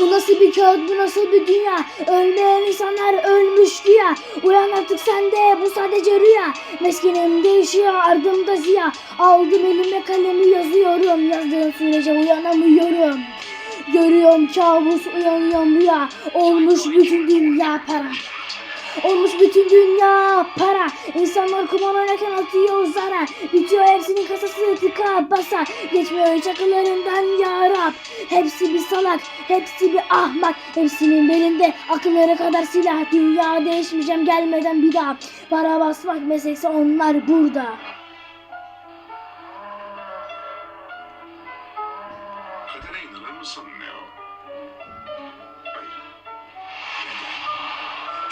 Bu nasıl bir kağıt, bu nasıl bir dünya? Ölmeyen insanlar ölmüş güya. Uyan artık sen de, bu sadece rüya. Meskinim değişiyor, ardımda ziya. Aldım elime kalemi yazıyorum. Yazdığım sürece uyanamıyorum. Görüyorum kabus, uyanıyorum rüya. Olmuş bütün dünya para. Olmuş bütün dünya para. İnsanlar kumar oynarken atıyor zara. Bitiyor hepsinin kasası tıka basa. Geçmiyor hiç akıllarından ya Rab. Hepsi bir salak, hepsi bir ahmak. Hepsinin belinde akılları kadar silah. Dünya değişmeyeceğim gelmeden bir daha. Para basmak meslekse onlar burada.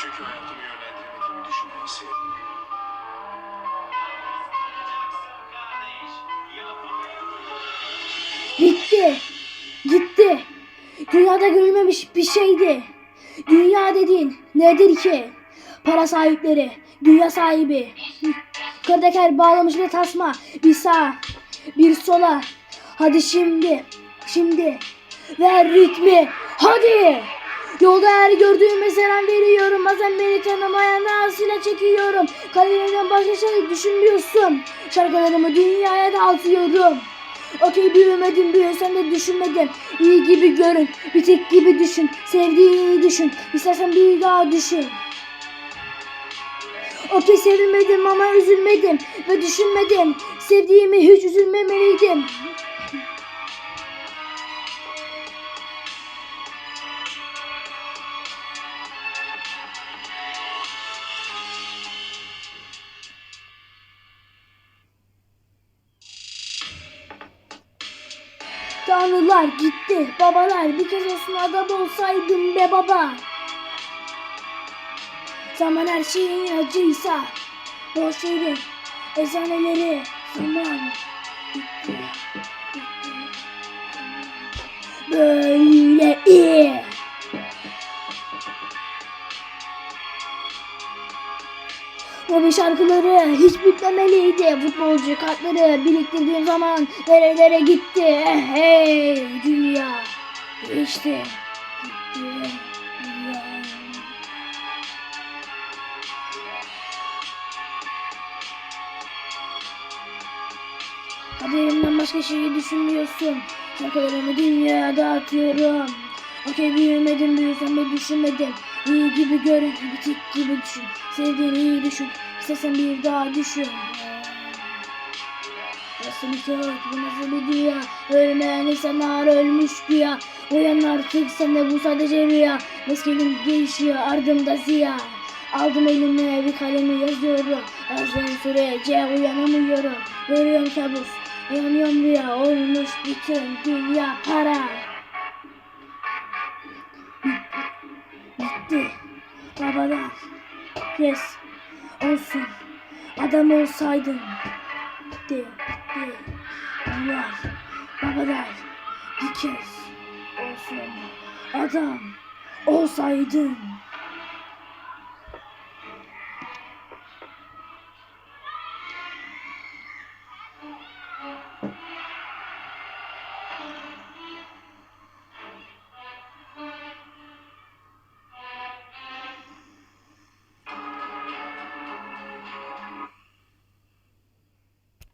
Çünkü hayatımı yönlendiremediğimi düşünmeyi sevmiyorum. Bitti. Gitti. Dünyada görülmemiş bir şeydi. Dünya dediğin nedir ki? Para sahipleri, dünya sahibi. Kırdaker bağlamış bir tasma. Bir sağa, bir sola. Hadi şimdi, şimdi. Ver ritmi, hadi. Yolda her gördüğüme selam veriyorum. Bazen beni tanımayan ağzıyla çekiyorum. Kalemden başka şey düşünmüyorsun. Şarkılarımı dünyaya dağıtıyorum. Okey büyümedim büyüsen de düşünmedim. İyi gibi görün, bir tek gibi düşün. Sevdiğini düşün, istersen bir daha düşün. Okey sevilmedim ama üzülmedim ve düşünmedim. Sevdiğimi hiç üzülmemeliydim. Tanrılar gitti, babalar bir kez olsun adam olsaydım be baba. Zaman her şeyin acıysa, boş verin ezaneleri zaman bitti. Böyle iyi. Bu şarkıları hiç bitmemeliydi. Futbolcu kartları biriktirdiğim zaman nerelere gitti? Hey dünya. İşte dünya. Kaderimden başka şeyi düşünmüyorsun. Şarkılarımı dünyaya dağıtıyorum. Okey büyümedim büyüsem de düşünmedim. İyi gibi görün, bitik gibi düşün. Sevdiğini iyi düşün. İstersen bir daha düşün. Nasıl bir kağıt, bu nasıl bir dünya? Ölmeyen insanlar ölmüş güya. Uyan artık sen de bu sadece rüya. Meskenim değişiyor ardımda ziya. Aldım elime bir kalemi yazıyorum. Yazdığım sürece uyanamıyorum. Görüyorum kabus. Uyanıyorum rüya. Olmuş bütün dünya para. Babalar. Yes. Olsun. Adam olsaydın. Bitti. Bitti. Babalar. Babalar. Bir kez olsun. Adam olsaydın.